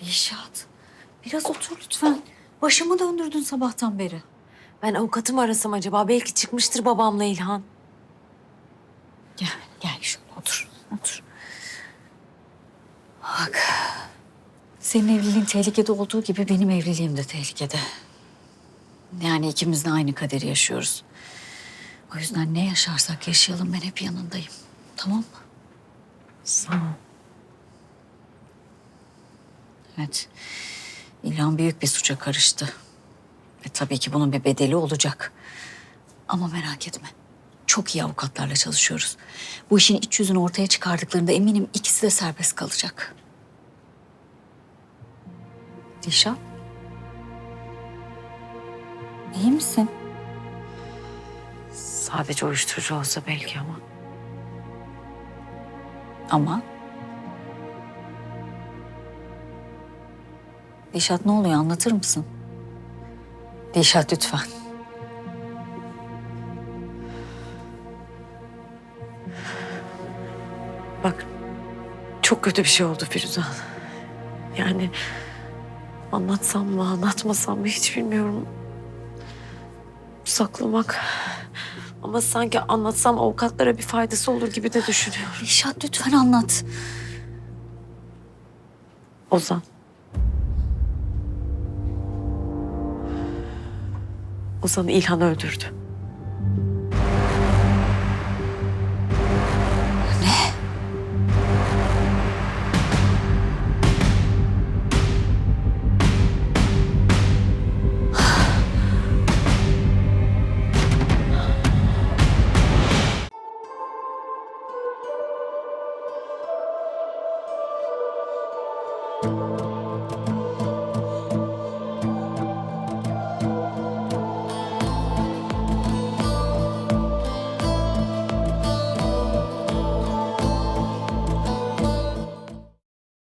Dilşat, biraz otur lütfen. Başımı döndürdün sabahtan beri. Ben avukatımı arasam acaba? Belki çıkmıştır babamla İlhan. Gel, gel şöyle otur, otur. Bak, senin evliliğin tehlikede olduğu gibi benim evliliğim de tehlikede. Yani ikimiz de aynı kaderi yaşıyoruz. O yüzden ne yaşarsak yaşayalım ben hep yanındayım. Tamam mı? Sağ ol. Evet. İlhan büyük bir suça karıştı. Ve tabii ki bunun bir bedeli olacak. Ama merak etme. Çok iyi avukatlarla çalışıyoruz. Bu işin iç yüzünü ortaya çıkardıklarında eminim ikisi de serbest kalacak. Dişan. İyi misin? Sadece uyuşturucu olsa belki ama. Ama... Dişat ne oluyor anlatır mısın? Dişat lütfen. Bak çok kötü bir şey oldu Firuzan. Yani anlatsam mı anlatmasam mı hiç bilmiyorum. Saklamak. Ama sanki anlatsam avukatlara bir faydası olur gibi de düşünüyorum. Dişat lütfen anlat. Ozan. Ozan İlhan öldürdü. Thank